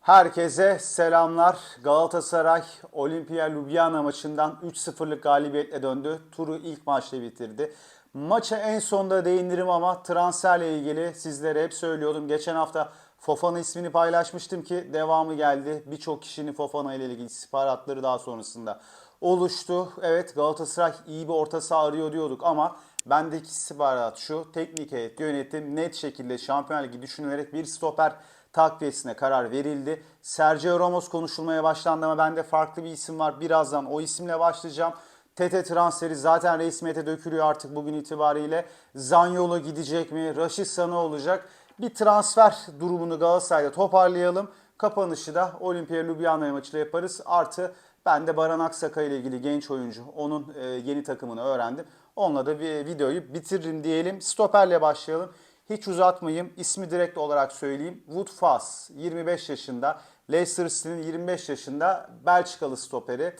Herkese selamlar. Galatasaray Olimpia Ljubljana maçından 3-0'lık galibiyetle döndü. Turu ilk maçla bitirdi. Maça en sonda değinirim ama transferle ilgili sizlere hep söylüyordum. Geçen hafta Fofana ismini paylaşmıştım ki devamı geldi. Birçok kişinin Fofana ile ilgili istihbaratları daha sonrasında oluştu. Evet Galatasaray iyi bir orta saha arıyor diyorduk ama bendeki istihbarat şu. Teknik heyet, yönetim net şekilde Şampiyonlar Ligi düşünülerek bir stoper takviyesine karar verildi. Sergio Ramos konuşulmaya başlandı ama bende farklı bir isim var. Birazdan o isimle başlayacağım. Tete transferi zaten resmiyete dökülüyor artık bugün itibariyle. Zanyolo gidecek mi? Raşit ne olacak? Bir transfer durumunu Galatasaray'da toparlayalım. Kapanışı da Olimpia Ljubljana maçıyla yaparız. Artı ben de Baran Aksaka ile ilgili genç oyuncu. Onun e, yeni takımını öğrendim. Onunla da bir videoyu bitiririm diyelim. Stoperle başlayalım. Hiç uzatmayayım. İsmi direkt olarak söyleyeyim. Wood Fass 25 yaşında. Leicester City'nin 25 yaşında Belçikalı stoperi.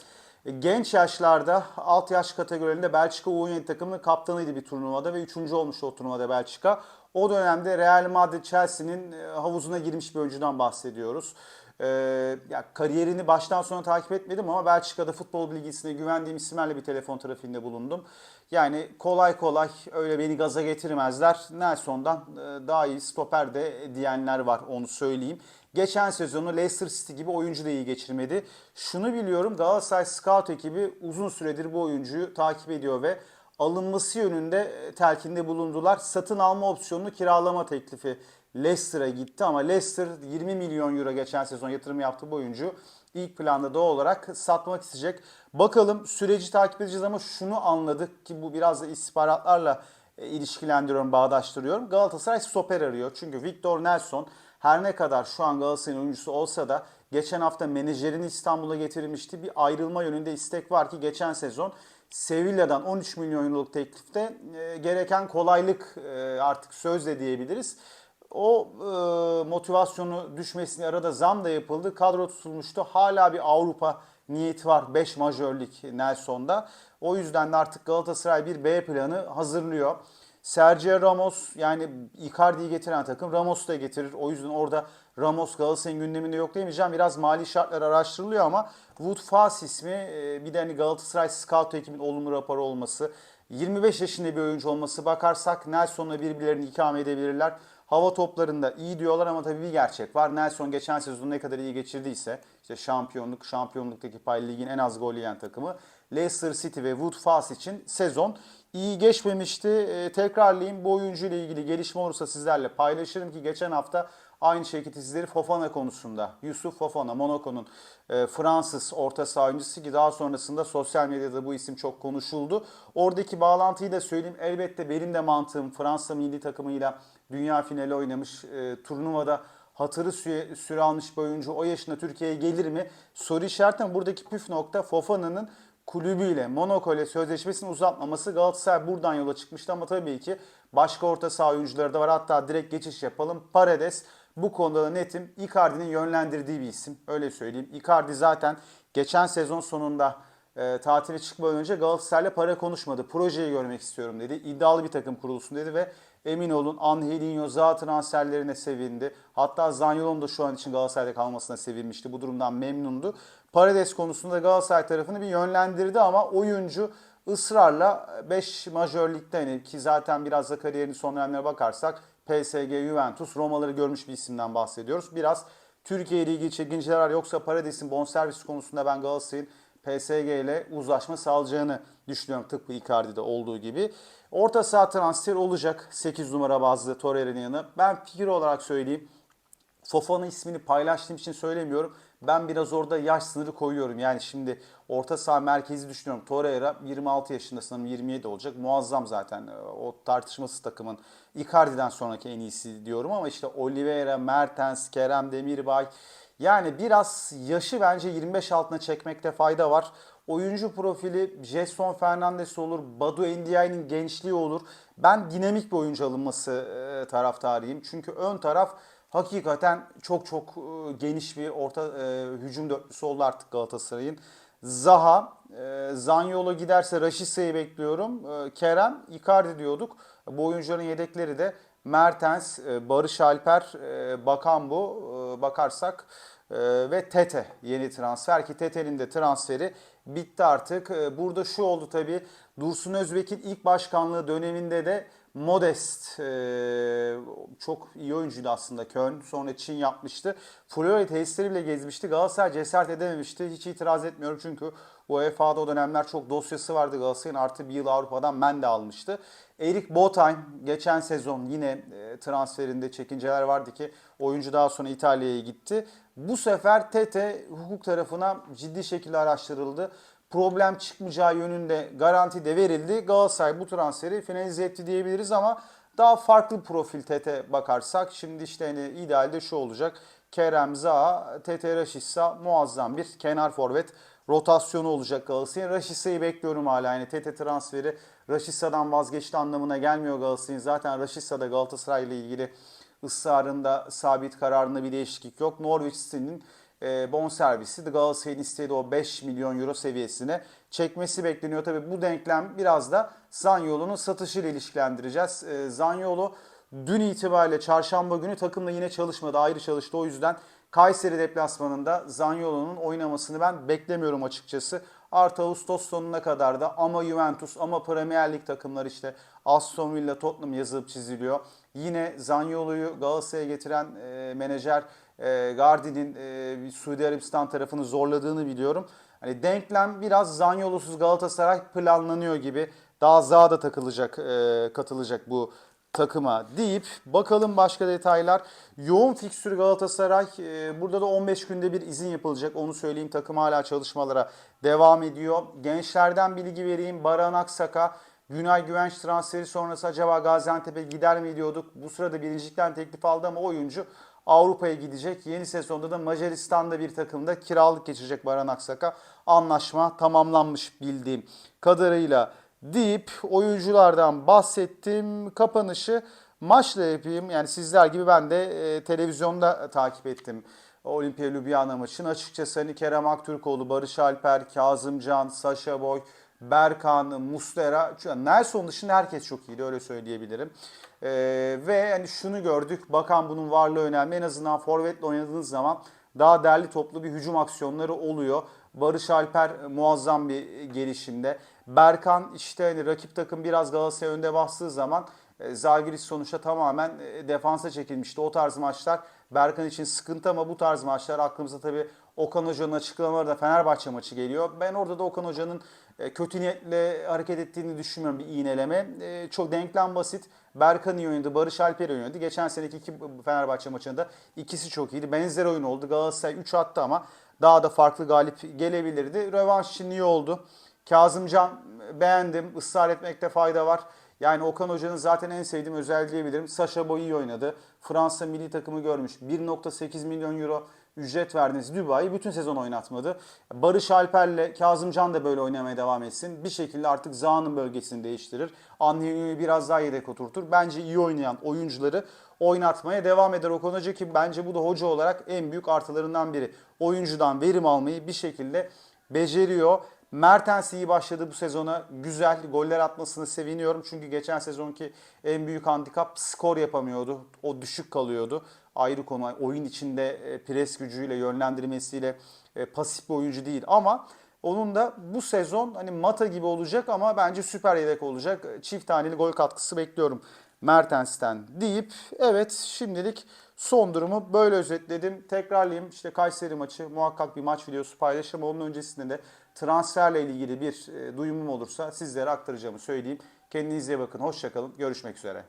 Genç yaşlarda alt yaş kategorilerinde Belçika U17 takımının kaptanıydı bir turnuvada ve 3. olmuştu o turnuvada Belçika. O dönemde Real Madrid Chelsea'nin e, havuzuna girmiş bir oyuncudan bahsediyoruz. Ee, ya kariyerini baştan sona takip etmedim ama Belçika'da futbol bilgisine güvendiğim isimlerle bir telefon trafiğinde bulundum. Yani kolay kolay öyle beni gaza getirmezler. Nelson'dan e, daha iyi stoper de diyenler var onu söyleyeyim. Geçen sezonu Leicester City gibi oyuncu da iyi geçirmedi. Şunu biliyorum Galatasaray Scout ekibi uzun süredir bu oyuncuyu takip ediyor ve alınması yönünde telkinde bulundular. Satın alma opsiyonunu kiralama teklifi Leicester'a gitti ama Leicester 20 milyon euro geçen sezon yatırım yaptı bu oyuncu. İlk planda doğal olarak satmak isteyecek. Bakalım süreci takip edeceğiz ama şunu anladık ki bu biraz da istihbaratlarla e, ilişkilendiriyorum, bağdaştırıyorum. Galatasaray stoper arıyor. Çünkü Victor Nelson her ne kadar şu an Galatasaray'ın oyuncusu olsa da geçen hafta menajerini İstanbul'a getirmişti. Bir ayrılma yönünde istek var ki geçen sezon Sevilla'dan 13 milyon euroluk teklifte e, gereken kolaylık e, artık sözle diyebiliriz. O e, motivasyonu düşmesini arada zam da yapıldı. Kadro tutulmuştu. Hala bir Avrupa niyeti var 5 majörlük Nelson'da. O yüzden de artık Galatasaray bir B planı hazırlıyor. Sergio Ramos yani Icardi'yi getiren takım Ramos'u da getirir. O yüzden orada Ramos Galatasaray'ın gündeminde yok demeyeceğim. Biraz mali şartlar araştırılıyor ama Wood Fass ismi e, bir de hani Galatasaray Scout ekibinin olumlu raporu olması 25 yaşında bir oyuncu olması bakarsak Nelson'la birbirlerini ikame edebilirler. Hava toplarında iyi diyorlar ama tabii bir gerçek var. Nelson geçen sezon ne kadar iyi geçirdiyse işte şampiyonluk, şampiyonluktaki pay ligin en az gol yiyen takımı Leicester City ve Wood Fass için sezon iyi geçmemişti. E, tekrarlayayım bu oyuncu ile ilgili gelişme olursa sizlerle paylaşırım ki geçen hafta aynı şekilde sizleri Fofana konusunda Yusuf Fofana Monaco'nun e, Fransız orta saha oyuncusu ki daha sonrasında sosyal medyada bu isim çok konuşuldu. Oradaki bağlantıyı da söyleyeyim. Elbette benim de mantığım Fransa milli takımıyla dünya finali oynamış e, turnuvada hatırı süre, süre almış bir oyuncu o yaşında Türkiye'ye gelir mi? Soru işareti ama buradaki püf nokta Fofana'nın kulübüyle Monaco ile sözleşmesini uzatmaması Galatasaray buradan yola çıkmıştı ama tabii ki başka orta saha oyuncuları da var. Hatta direkt geçiş yapalım. Paredes bu konuda da netim. Icardi'nin yönlendirdiği bir isim. Öyle söyleyeyim. Icardi zaten geçen sezon sonunda e, tatile çıkmadan önce Galatasaray'la para konuşmadı. Projeyi görmek istiyorum dedi. İddialı bir takım kurulsun dedi ve emin olun Angelinho Zaha transferlerine sevindi. Hatta Zaniolo'nun da şu an için Galatasaray'da kalmasına sevinmişti. Bu durumdan memnundu. Paredes konusunda Galatasaray tarafını bir yönlendirdi ama oyuncu ısrarla 5 majör ligde hani ki zaten biraz da kariyerini son dönemlere bakarsak PSG, Juventus, Romaları görmüş bir isimden bahsediyoruz. Biraz Türkiye ilgili çekinceler var. Yoksa Paradis'in bonservis konusunda ben Galatasaray'ın PSG ile uzlaşma sağlayacağını düşünüyorum tıpkı Icardi'de olduğu gibi. Orta saha transfer olacak 8 numara bazlı Torreira'nın yanına. Ben fikir olarak söyleyeyim. Fofana ismini paylaştığım için söylemiyorum. Ben biraz orada yaş sınırı koyuyorum. Yani şimdi orta saha merkezi düşünüyorum. Torreira 26 yaşında sanırım 27 olacak. Muazzam zaten o tartışmasız takımın Icardi'den sonraki en iyisi diyorum ama işte Oliveira, Mertens, Kerem Demirbay yani biraz yaşı bence 25 altına çekmekte fayda var. Oyuncu profili Jason Fernandes olur, Badu Ndiaye'nin gençliği olur. Ben dinamik bir oyuncu alınması e, taraftarıyım. Çünkü ön taraf hakikaten çok çok e, geniş bir orta e, hücum dörtlüsü oldu artık Galatasaray'ın. Zaha, e, Zanyolo giderse Raşisa'yı bekliyorum. E, Kerem, Icardi diyorduk. Bu oyuncuların yedekleri de Mertens, e, Barış Alper, e, Bakambu e, bakarsak e, ve Tete yeni transfer ki Tete'nin de transferi bitti artık. E, Burada şu oldu tabii Dursun Özbek'in ilk başkanlığı döneminde de Modest e, çok iyi oyuncuydu aslında Köln. Sonra Çin yapmıştı. Florya tesisleri bile gezmişti. Galatasaray cesaret edememişti. Hiç itiraz etmiyorum çünkü UEFA'da o dönemler çok dosyası vardı Galatasaray'ın. Artı bir yıl Avrupa'dan men de almıştı. Erik Botheim geçen sezon yine e, transferinde çekinceler vardı ki oyuncu daha sonra İtalya'ya gitti. Bu sefer Tete hukuk tarafına ciddi şekilde araştırıldı problem çıkmayacağı yönünde garanti de verildi. Galatasaray bu transferi finalize etti diyebiliriz ama daha farklı profil Tete bakarsak şimdi işte hani idealde şu olacak. Kerem Zaha, Tete Raşitsa muazzam bir kenar forvet rotasyonu olacak Galatasaray'ın. Raşitsa'yı bekliyorum hala. Yani Tete transferi Raşitsa'dan vazgeçti anlamına gelmiyor Galatasaray'ın. Zaten Raşitsa da Galatasaray ile ilgili ısrarında sabit kararında bir değişiklik yok. Norwich City'nin e, bonservisi de Galatasaray'ın istediği o 5 milyon euro seviyesine çekmesi bekleniyor. Tabii bu denklem biraz da Zanyolu'nun satışıyla ilişkilendireceğiz. E, Zanyolu dün itibariyle çarşamba günü takımla yine çalışmadı. Ayrı çalıştı. O yüzden Kayseri deplasmanında Zanyolu'nun oynamasını ben beklemiyorum açıkçası. Artı Ağustos sonuna kadar da ama Juventus ama Premier Lig takımları işte Aston Villa, Tottenham yazılıp çiziliyor. Yine Zanyolu'yu Galatasaray'a getiren e, menajer e, Gardi'nin e, Suudi Arabistan tarafını zorladığını biliyorum. Hani denklem biraz Zanyolusuz Galatasaray planlanıyor gibi. Daha da takılacak, e, katılacak bu takıma deyip bakalım başka detaylar. Yoğun fikstür Galatasaray. E, burada da 15 günde bir izin yapılacak. Onu söyleyeyim. Takım hala çalışmalara devam ediyor. Gençlerden bilgi vereyim. Baran Aksaka Günay Güvenç transferi sonrası acaba Gaziantep'e gider mi diyorduk. Bu sırada birincilikten teklif aldı ama oyuncu Avrupa'ya gidecek. Yeni sezonda da Macaristan'da bir takımda kiralık geçecek Baran Aksaka. Anlaşma tamamlanmış bildiğim kadarıyla deyip oyunculardan bahsettim. Kapanışı maçla yapayım. Yani sizler gibi ben de e, televizyonda takip ettim. Olimpiya Ljubljana maçını. Açıkçası hani Kerem Aktürkoğlu, Barış Alper, Kazımcan, Saşa Boy, Berkan, Muslera, Nelson dışında herkes çok iyiydi öyle söyleyebilirim. Ee, ve yani şunu gördük, bakan bunun varlığı önemli. En azından forvetle oynadığınız zaman daha derli toplu bir hücum aksiyonları oluyor. Barış Alper muazzam bir gelişimde. Berkan işte hani rakip takım biraz Galatasaray önde bastığı zaman e, Zalgiris sonuçta tamamen e, defansa çekilmişti. O tarz maçlar Berkan için sıkıntı ama bu tarz maçlar aklımıza tabii Okan Hoca'nın açıklamaları da Fenerbahçe maçı geliyor. Ben orada da Okan Hoca'nın e, kötü niyetle hareket ettiğini düşünmüyorum bir iğneleme. Çok denklem basit. Berkan iyi oynadı, Barış Alper oynadı. Geçen seneki iki Fenerbahçe maçında ikisi çok iyiydi. Benzer oyun oldu. Galatasaray 3 attı ama daha da farklı galip gelebilirdi. Rövanş için iyi oldu. Kazımcan beğendim. Israr etmekte fayda var. Yani Okan Hoca'nın zaten en sevdiğim özelliği diyebilirim. Saşa Boy iyi oynadı. Fransa milli takımı görmüş. 1.8 milyon euro ücret verdiniz. Dubai'yi bütün sezon oynatmadı. Barış Alper'le Kazımcan da böyle oynamaya devam etsin. Bir şekilde artık Zaha'nın bölgesini değiştirir. Anliyon'u biraz daha yedek oturtur. Bence iyi oynayan oyuncuları oynatmaya devam eder Okan Hoca ki bence bu da hoca olarak en büyük artılarından biri. Oyuncudan verim almayı bir şekilde beceriyor. Mertens iyi başladı bu sezona. Güzel goller atmasını seviniyorum. Çünkü geçen sezonki en büyük handikap skor yapamıyordu. O düşük kalıyordu. Ayrı konu. Oyun içinde e, pres gücüyle, yönlendirmesiyle e, pasif bir oyuncu değil. Ama onun da bu sezon hani Mata gibi olacak ama bence süper yedek olacak. Çift taneli gol katkısı bekliyorum Mertens'ten deyip evet şimdilik son durumu böyle özetledim. Tekrarlayayım işte Kayseri maçı muhakkak bir maç videosu paylaşırım. Onun öncesinde de transferle ilgili bir e, duyumum olursa sizlere aktaracağımı söyleyeyim. Kendinize bakın. Hoşçakalın. Görüşmek üzere.